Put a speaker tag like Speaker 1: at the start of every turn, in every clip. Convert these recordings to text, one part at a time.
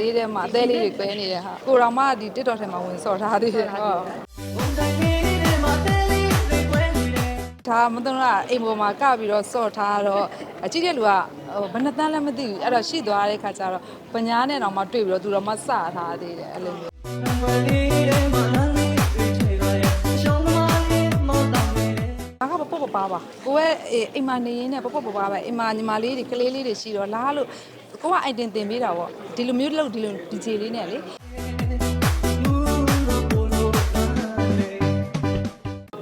Speaker 1: လေးထဲမှာအသေးလေးတွေကွဲနေတယ်ဟာကိုတော်မဒီ TikTok ထဲမှာဝင်စော်ထားသေးတယ်ဟုတ်ဒါမသုံးတော့အိမ်ပေါ်မှာကပြီးတော့စော့ထားတော့အကြည့်တဲ့လူကဟိုဘယ်နှတန်းလည်းမသိဘူးအဲ့တော့ရှိသွားတဲ့ခါကျတော့ပညာနဲ့တော့မှတွေ့ပြီးတော့သူတော့မှစထားသေးတယ်အဲ့လိုမျိုး ပပပပါပါကိုရဲ့အိမ်မှာနေရင်းနဲ့ပပပပါပါအိမ်မှာညီမလေးတွေကလေးလေးတွေရှိတော့လားလို့ကိုကအိုင်တင်တင်ပေးတာပေါ့ဒီလိုမျိုးလုပ်ဒီလို DJ လေးနဲ့လေ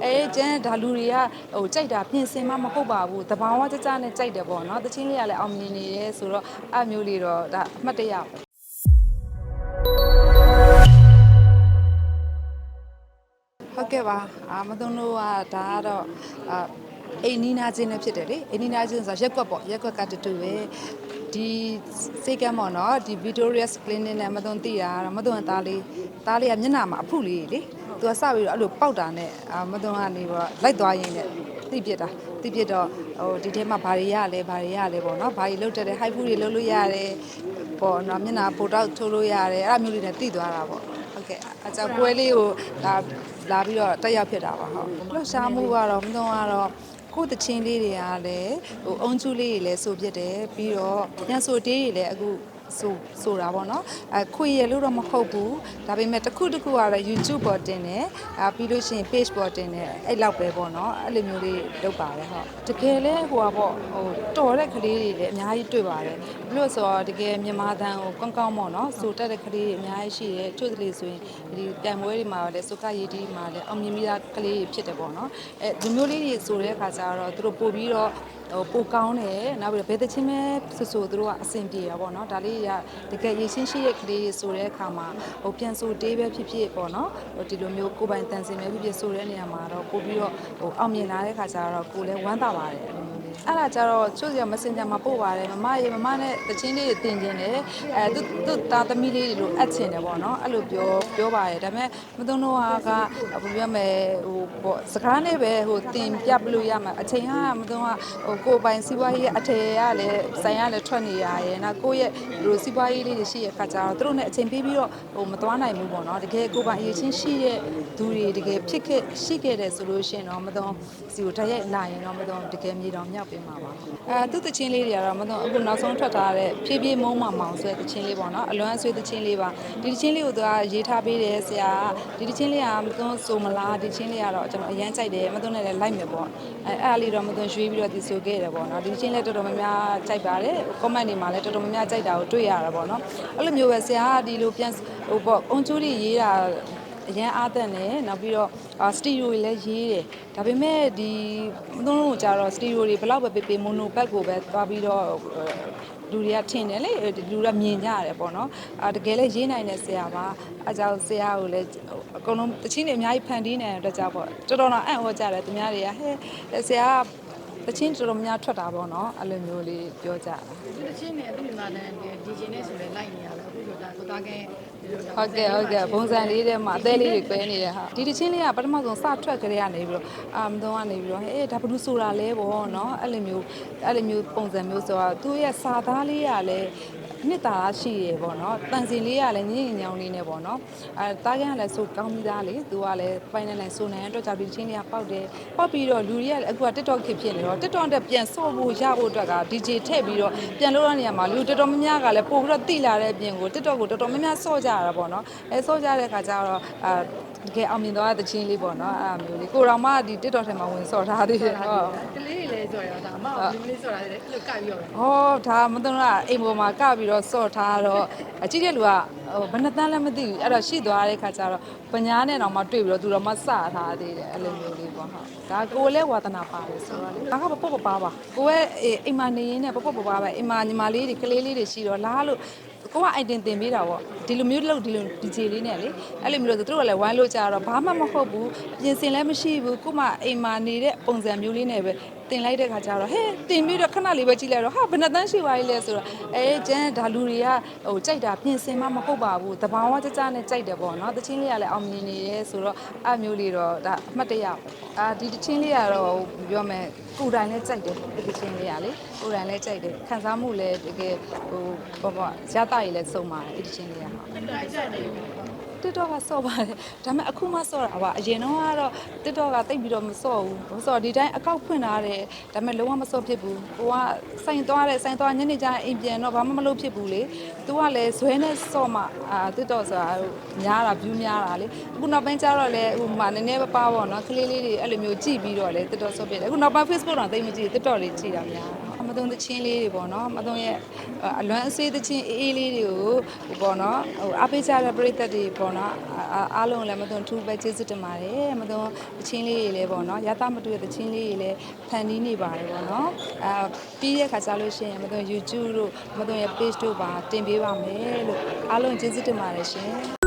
Speaker 1: အဲကျန်ဒါလူတွေကဟိုကြိုက်တာပြင်ဆင်မှမဟုတ်ပါဘူးတဘာဝကြကြနဲ့ကြိုက်တယ်ပေါ့နော်တချင်းလေးကလည်းအောင်မြင်နေရဲဆိုတော့အမျိုးလေးတော့ဒါအမှတ်တရပေါ့ဟုတ်ကဲ့ပါအာမသုံးလို့ကဒါကတော့အာ အိမ်နီးနာချင်းနဲ့ဖြစ်တယ်လေအိမ်နီးနာချင်းဆိုတာရက်ကွက်ပေါ့ရက်ကွက်ကတူတူပဲဒီစိတ်ကမ်းပေါ့နော်ဒီ Victoria's Clinic နဲ့မသုံးသိတာကတော့မသုံးသားလေးသားလေးကမျက်နှာမှာအဖုလေးလေသူကစပြီးတော့အဲ့လိုပေါက်တာနဲ့အာမသုံးကနေပြီးတော့လိုက်သွားရင်းနဲ့သိပြစ်တာသိပြစ်တော့ဟိုဒီထဲမှာဘာတွေရလဲဘာတွေရလဲပေါ့နော်ဘာတွေလုတ်တက်တယ် high food တွေလုတ်လို့ရတယ်ပေါ့နော်မျက်နှာပိုတောက်ထိုးလို့ရတယ်အဲ့ဒါမျိုးလေးနဲ့သိသွားတာပေါ့ဟုတ်ကဲ့အကြောပွဲလေးကိုလာလာပြီးတော့တက်ရောက်ဖြစ်တာပါဟုတ်လှူရှားမှုကတော့မသုံးကတော့ ကိုယ်တချင်းလေးတွေကလည်းဟိုအုံကျူးလေးတွေလည်းဆိုပြစ်တယ်ပြီးတော့ညဆိုတေးတွေလည်းအခု ဆိုဆိုတာပေါ့နော်အဲခွေရလို့တော့မဟုတ်ဘူးဒါပေမဲ့တစ်ခုတစ်ခုကတော့ YouTube ပေါ်တင်တယ်အာပြီးလို့ရှိရင် page ပေါ်တင်တယ်အဲ့လောက်ပဲပေါ့နော်အဲ့လိုမျိုးလေးလုပ်ပါတယ်ဟုတ်တကယ်လဲဟိုပါပေါ့ဟိုတော်တဲ့ကလေးတွေလည်းအများကြီးတွေ့ပါတယ်ဘလို့ဆိုတော့တကယ်မြန်မာတန်ကိုကောင်းကောင်းပေါ့နော်ဆိုတက်တဲ့ကလေးတွေအများကြီးရှိတယ်ချို့တလေဆိုရင်ဒီတန်ပွဲတွေမှာလည်းစုကရည်တီးမှာလည်းအောင်မြင်မိတာကလေးတွေဖြစ်တယ်ပေါ့နော်အဲဒီမျိုးလေးတွေဆိုတဲ့အခါကျတော့သူတို့ပို့ပြီးတော့ ဟိုပိုကောင်းတယ်နောက်ပြီးတော့ဘယ်တချင်းပဲဆူဆူသူတို့ကအဆင်ပြေရပါတော့เนาะဒါလေးတွေကတကယ်ရည်ချင်းရှိတဲ့ကလေးတွေဆိုတဲ့အခါမှာဟိုပြန်ဆိုတေးပဲဖြစ်ဖြစ်ပေါ့เนาะဟိုဒီလိုမျိုးကိုယ်ပိုင်တန်စင်ပဲဖြစ်ဖြစ်ဆိုတဲ့နေရာမှာတော့ပို့ပြီးတော့ဟိုအောင်မြင်လာတဲ့အခါကျတော့ကိုယ်လည်းဝမ်းသာပါတယ် အဲ့ဒါကြတော့ချို့စီက Messenger မှာပို့ပါတယ်မမရေမမနဲ့တချင်းလေးတွေတင်ခြင်းတယ်အဲသူသူသားသမီးလေးတွေလိုအပ်ခြင်းတယ်ပေါ့နော်အဲ့လိုပြောပြောပါတယ်ဒါပေမဲ့မသွန်းတော့ကဘယ်ပြောမလဲဟိုပေါ့စကားနဲ့ပဲဟိုတင်ပြပလို့ရမှာအချိန်ဟာမသွန်းကဟိုကိုယ်ပိုင်စီးပွားရေးအထည်ရလည်းဆိုင်ရလည်းထွက်နေရရဲ့နောက်ကိုယ့်ရဲ့ဒီလိုစီးပွားရေးလေးတွေရှိရခါကြတော့သူတို့နဲ့အချိန်ပေးပြီးတော့ဟိုမသွားနိုင်ဘူးပေါ့နော်တကယ်ကိုယ်ပိုင်အရေးချင်းရှိတဲ့သူတွေတကယ်ဖြစ်ခဲ့ရှိခဲ့တယ်ဆိုလို့ရှိရင်တော့မသွန်းစီကိုတိုက်ရိုက်နိုင်ရင်တော့မသွန်းတကယ်မြေတော်မြောက်ပေးမှာပါအဲသူတချင်းလေးတွေကတော့မသုံးအခုနောက်ဆုံးထွက်ထားတဲ့ဖြည်းဖြည်းမုံမောင်မောင်ဆိုတဲ့တချင်းလေးပေါ့နော်အလွမ်းဆွေးတချင်းလေးပါဒီတချင်းလေးကိုသူကရေးထားပေးတယ်ဆရာဒီတချင်းလေးကမသုံးဆိုမလားဒီချင်းလေးကတော့ကျွန်တော်အရန်ကြိုက်တယ်မသုံးနဲ့လည်းလိုက်မယ်ပေါ့အဲအဲ့အားလေးတော့မသုံးရွှေ့ပြီးတော့ဒီဆိုခဲ့တယ်ပေါ့နော်ဒီချင်းလေးတော်တော်များများကြိုက်ပါတယ် comment တွေမှာလည်းတော်တော်များများကြိုက်တာကိုတွေ့ရတာပေါ့နော်အဲ့လိုမျိုးပဲဆရာကဒီလိုပြန်ဟိုပေါ့အုံကျူးတွေရေးတာ အရန်အားသက်နေနောက်ပြီးတော့စတီရီယိုတွေလည်းရေးတယ်ဒါပေမဲ့ဒီမသုံးလို့ကြတော့စတီရီယိုတွေဘယ်လောက်ပဲပေးပေးမိုနိုဘက်ကိုပဲသွားပြီးတော့လူတွေကထင်တယ်လေလူတွေကမြင်ကြရတယ်ပေါ့နော်အာတကယ်လည်းရေးနိုင်တဲ့ဆရာပါအဲကြောင့်ဆရာကိုလည်းအကုန်လုံးတချင်းတွေအများကြီးဖန်တီးနိုင်တဲ့အတွက်ကြောင့်ပေါ့တော်တော်တော့အံ့ဩကြတယ်သူများတွေကဟဲ့ဆရာက တချင်းတော်တော်များထွက်တာပေါ့နော်အဲ့လိုမျိုးလေးပြောကြတာ
Speaker 2: ဒီတချင်းနဲ့အတူမာတန်ဒီဂျင်နဲ့ဆိုလဲလိုက်နေရတာအခုဆိုဒါကိုသားကဲဒီလို
Speaker 1: ဟုတ်ကဲ့ဟုတ်ကဲ့ဘုံစံလေးထဲမှာအသေးလေးတွေကွဲနေတယ်ဟာဒီတချင်းလေးကပထမဆုံးစထွက်ကြရကနေပြီးတော့အာမတော့ကနေပြီးတော့ဟဲ့ဒါဘယ်လိုဆိုတာလဲပေါ့နော်အဲ့လိုမျိုးအဲ့လိုမျိုးပုံစံမျိုးဆိုတော့သူ့ရဲ့စာသားလေးကလည်း နှစ်သာရှိရပေါ့နော်တန်စင်လေးကလည်းညင်ညောင်းလေးနဲ့ပေါ့နော်အဲတားကန်ကလည်းဆိုကောင်းပြီးသားလေသူကလည်းဖိုင်နယ်လိုက်ဆိုနိုင်အတွက်ကြောင့်ဒီချင်းလေးကပေါက်တယ်ပေါက်ပြီးတော့လူတွေကလည်းအခုက TikTok ခေတ်ဖြစ်နေတော့ TikTok တက်ပြန်ဆော့ဖို့ရဖို့အတွက်က DJ ထည့်ပြီးတော့ပြန်လို့ရတဲ့နေရာမှာလူတော်တော်များများကလည်းပို့ပြီးတော့တိလာတဲ့အပြင်ကို TikTok ကိုတော်တော်များများဆော့ကြရတာပေါ့နော်အဲဆော့ကြတဲ့ခါကျတော့အာတကယ်အောင်မြင်သွားတဲ့ချင်းလေးပေါ့နော်အဲ့လိုမျိုးလေးကိုတော်မှဒီ TikTok ထဲမှာဝင်ဆော့ထားသေးတယ်ဟုတ်
Speaker 2: ကလေး တွေလည်းဆိုရတော့ဒါအမကဒီလေးဆိုတာလည်းအဲ့လိုကပ်ပြီးတော့
Speaker 1: ဟောဒါမသုံးတော့အိမ်ပေါ်မှာကပြီးတော့စော့ထားတော့အကြည့်တဲ့လူကဟိုဘယ်နှတန်းလည်းမသိဘူးအဲ့တော့ရှိသွားတဲ့ခါကျတော့ပညာနဲ့တော့မှတွေ့ပြီးတော့သူတော့မှစထားသေးတယ်အဲ့လိုမျိုးလေးပေါ့ဟုတ်ဒါကိုယ်လည်းဝါသနာပါတယ်ဆိုတော့လေဒါကပပပပါပါကိုယ်ရဲ့အိမ်မှာနေရင်းနဲ့ပပပပါပါအိမ်မှာညီမလေးတွေကလေးလေးတွေရှိတော့လားလို့ ကိုကအိုင်တင်တင်ပေးတာပေါ့ဒီလိုမျိုးလုပ်ဒီလို DJ လေးနဲ့လေအဲ့လိုမျိုးလို့သူတို့ကလည်းဝိုင်းလို့ကြတော့ဘာမှမဟုတ်ဘူးပြင်ဆင်လည်းမရှိဘူးကိုမအိမ်မှာနေတဲ့ပုံစံမျိုးလေးနဲ့ပဲတင်လိုက်တဲ့ခါကျတော့ဟဲ့တင်ပြီးတော့ခဏလေးပဲကြည့်လိုက်တော့ဟာဘယ်နှတန်းရှိပါလဲဆိုတော့အဲကျန်ဒါလူတွေကဟိုကြိုက်တာပြင်ဆင်မှမဟုတ်ပါဘူးတဘာဝကြကြနဲ့ကြိုက်တယ်ပေါ့နော်တချင်းလေးကလည်းအောင်မြင်နေရဲဆိုတော့အမျိုးလေးတော့ဒါအမှတ်တရပေါ့အာဒီတချင်းလေးကတော့ပြောမယ် ကိုယ်တိုင်လည်းကြိုက်တယ်ဒီချင်းလေးကလေကိုယ်တိုင်လည်းကြိုက်တယ်ခံစားမှုလည်းတကယ်ဟိုဘောဘောရတာရည်လည်းစုံပါတယ်ဒီချင်းလေးကဟုတ်
Speaker 2: တိုက်ကြတယ်
Speaker 1: TikTok ကစော့ပါတယ်ဒါပေမဲ့အခုမှစော့တာပါအရင်တော့ကတော့ TikTok ကတိတ်ပြီးတော့မစော့ဘူးမစော့ဒီတိုင်းအကောက်ဖွင့်ထားတယ်ဒါပေမဲ့လုံးဝမစော့ဖြစ်ဘူးကိုကစိုင်သွားတယ်စိုင်သွားညနေကျရင်အိမ်ပြန်တော့ဘာမှမလုပ်ဖြစ်ဘူးလေသူကလည်းဇွဲနဲ့စော့မှအာ TikTok ဆိုတာဟိုများတာ view များတာလေအခုနောက်ပိုင်းကျတော့လေဟိုမှာနည်းနည်းပါးပါပေါ့နော်ကလေးလေးတွေအဲ့လိုမျိုးကြည့်ပြီးတော့လေ TikTok စော့ဖြစ်တယ်အခုနောက်ပိုင်း Facebook တော့တိတ်မကြည့် TikTok လေးကြည့်တာများမ သုံးသချင်းလေးတွေပေါ့နော်မသုံးရဲ့အလွမ်းအစေးသချင်းအေးအေးလေးတွေကိုဟိုပေါ့နော်ဟိုအားပေးကြတဲ့ပရိသတ်တွေပေါ့နော်အားလုံးလည်းမသုံးထူးပဲကျေးဇူးတင်ပါတယ်မသုံးသချင်းလေးတွေလည်းပေါ့နော်ရသမတူတဲ့သချင်းလေးတွေလည်းဖန်တီးနေပါတယ်ပေါ့နော်အာပြီးတဲ့ခါကျလို့ရှိရင်မသုံး YouTube တို့မသုံးရဲ့ page တို့ပါတင်ပေးပါမယ်လို့အားလုံးကျေးဇူးတင်ပါတယ်ရှင်